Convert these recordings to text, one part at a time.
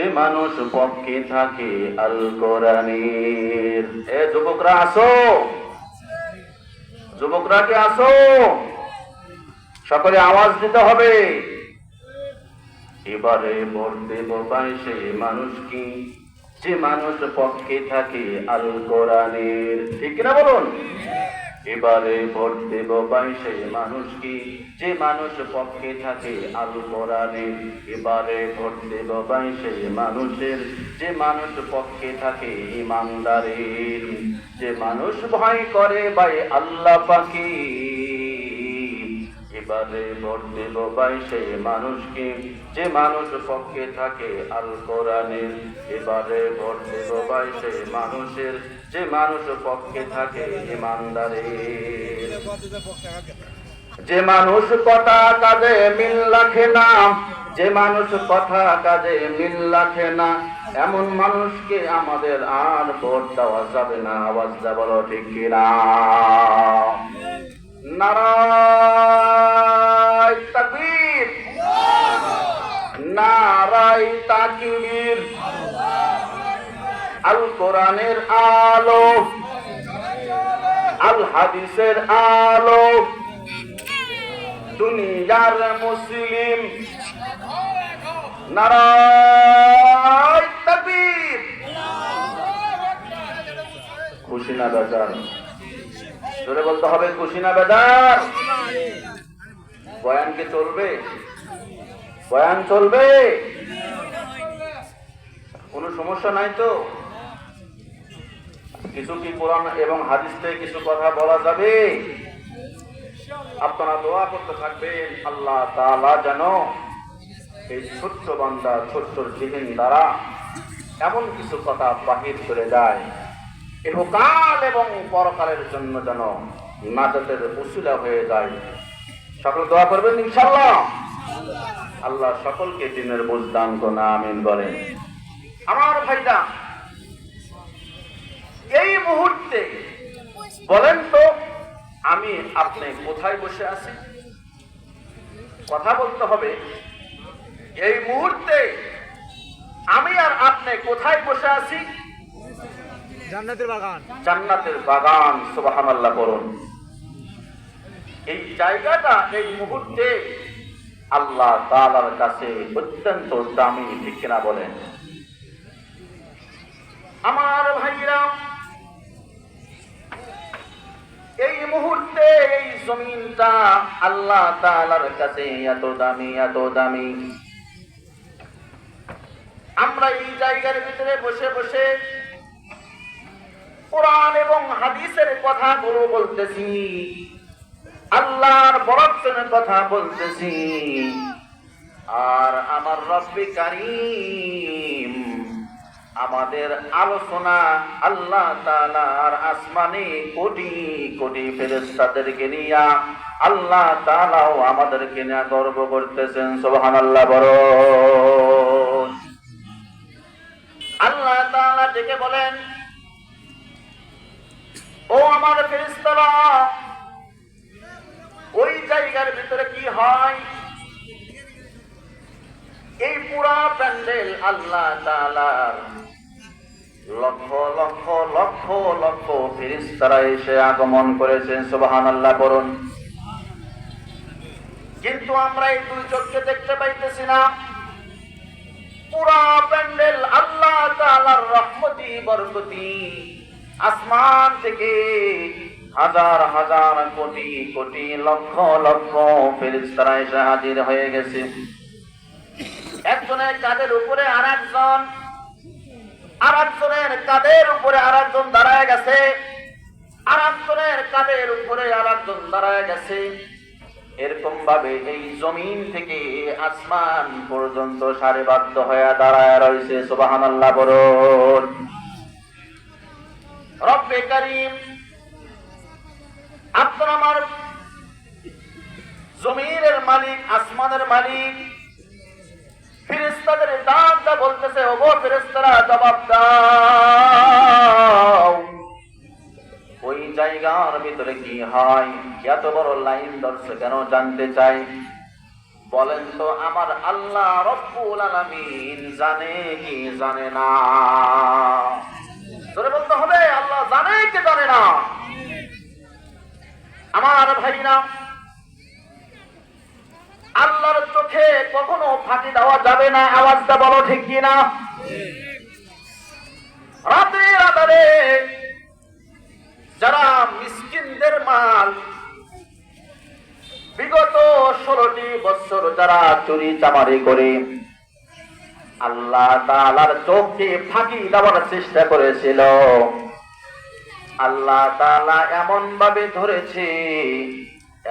যে মানুষ পক্ষে থাকে আল কোরআনের এ যুবকরা আসো। যুবকরা কে আসো। সকলে আওয়াজ দিতে হবে। এবারে ভোট দেব সে মানুষ কি? যে মানুষ পক্ষে থাকে আল কোরআনের ঠিক না বলুন? এবারে ভোট দেব সে মানুষ কি? যে মানুষ পক্ষে থাকে আল কোরআনের এবারে ভোট দেব সে মানুষের। যে মানুষ পক্ষে থাকে ইমানদারের। যে মানুষ ভয় করে ভাই আল্লাহ পাখি এবারে ভোট দেব ভাই সেই মানুষকে। যে মানুষ পক্ষে থাকে আল কোরআনের, এবারে ভোট দেব ভাই সেই মানুষের। যে মানুষ পক্ষে থাকে ইমানদারের। যে মানুষ কথা কাজে মিল রাখে না, যে মানুষ কথা কাজে মিল রাখে না, এমন মানুষকে আমাদের আর ভোট দেওয়া যাবে না। আওয়াজ দা বলো ঠিক কিনা? নারায় কোরআনের আলো। আল হাদিসের আলো। দুনিয়ার মুসলিম। নারায় খুশি না বেজার জোরে বলতে হবে খুশি না বেজার বয়ান কি চলবে? বয়ান চলবে? কোনো সমস্যা নাই তো? কিছু কি কোরআন এবং হাদিস থেকে কিছু কথা বলা যাবে? আপনারা দোয়া করতে থাকবেন আল্লাহ তাআলা যেন এই ছোট্ট বান্দা ছোট্ট জিহিন দ্বারা এমন কিছু কথা বাহির করে যায় ইহকাল এবং পরকালের জন্য যেন নাজাতের উসিলা হয়ে যায়। সকল দোয়া করবেন ইনশাল্লাহ আল্লাহ সকলকে দিনের বুঝ দান করুন, আমিন বলেন। আমার ভাইরা, এই মুহূর্তে বলেন তো, আমি আপনি কোথায় বসে আছি কথা বলতে হবে, এই মুহূর্তে আমি আর আপনি কোথায় বসে আছি? জান্নাতের বাগান। জান্নাতের করুন। এই জায়গাটা, এই মুহূর্তে আল্লাহ তাআলার কাছে অত্যন্ত দামি, ঠিক কিনা বলেন? আমার ভাইরা এই মুহূর্তে এই জমিনটা আল্লাহ তাআলার কাছে এত দামি এত দামি। আমরা এই জায়গার ভিতরে বসে বসে হাদিসের কথাগুলো বলতেছি। আল্লাহর বরকনের কথা বলতেছি। আর আমার রব্বি কারিম, আমাদের আলোচনা আল্লাহ তাআলার আসমানে কোটি কোটি ফেরেশতাদেরকে নিয়া আল্লাহ তালাও আমাদেরকে নিয়ে গর্ব করতেছেন। সোহান আল্লাহ বড় ভিতরে কি হয়? এই পুরা প্যান্ডেল আল্লাহ তাআলার। লক্ষ লক্ষ লক্ষ লক্ষ ফেরেশতারা এসে আগমন করেছেন, সুবহানাল্লাহ বলুন কিন্তু আমরা এই দুই চোখকে দেখতে পাইতেছি না। পুরা প্যান্ডেল আল্লাহ তাআলার রহমতি, বরকতি আসমান থেকে হাজার হাজার কোটি কোটি লক্ষ লক্ষ ফেরেশতারা এসে হাজির হয়ে গেছে। একজনের কাদের উপরে আর একজন আর একজনের কাদের উপরে আর একজন দাঁড়ায় গেছে আর একজনের কাদের উপরে আর একজন দাঁড়ায় গেছে। এরকম ভাবে এই জমিন থেকে আসমান পর্যন্ত সারিবদ্ধ হয়ে দাঁড়ায় রয়েছে। সুবাহান আল্লাহ বরুন রব্বে করিম আপনার আমার জমিনের মালিক, আসমানের মালিক ফিরিস্তাদের ডাক দা বলতেছে, ওগো ফিরিস্তারা জবাব দাও। ওই জায়গার ভিতরে কি হয়? এত বড় লাইন ধরছে কেন জানতে চাই? বলেন তো, আমার আল্লাহ রব্বুল আলামিন জানে কি জানে না? বলতে হবে, আল্লাহ জানে কি জানে না? আমার ভাইরা, আল্লাহর চোখে কখনো ফাঁকি দেওয়া যাবে না, আওয়াজটা বলো ঠিক কিনা? রাতে রাতারে যারা মিসকিনদের মাল, বিগত ষোলোটি বছর যারা চুরি চামারি করে, আল্লাহ তালার চোখকে ফাঁকি দেওয়ার চেষ্টা করেছিল। আল্লাহ তালা এমন ভাবে ধরেছে,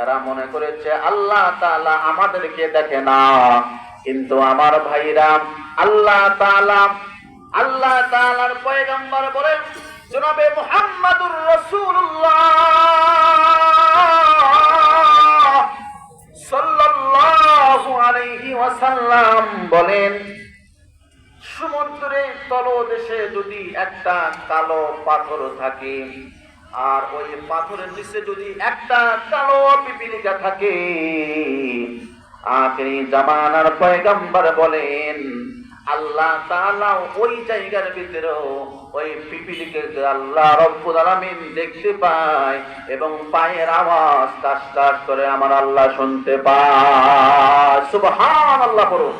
এরা মনে করেছে, আল্লাহ তালা আমাদেরকে দেখে না, কিন্তু আমার ভাইরা আল্লাহ তালা আল্লাহ তালার পয়গম্বর বলেন, জনাবে মোহাম্মদুর রাসূলুল্লাহ। একটা কালো পাথর থাকে, আর ওই পাথরের নিচে যদি একটা কালো পিপিলিকা থাকে, আখরি জামানার পয়গম্বর বলেন, আল্লাহ তাআলা ওই জায়গার ভিতরেও ওই পিপিলিকে আল্লাহ রব্বুল আলামিন দেখতে পায় এবং পায়ের আওয়াজ কাশ কাশ করে, আমার আল্লাহ শুনতে পায়। সুবহানাল্লাহ পড়ুন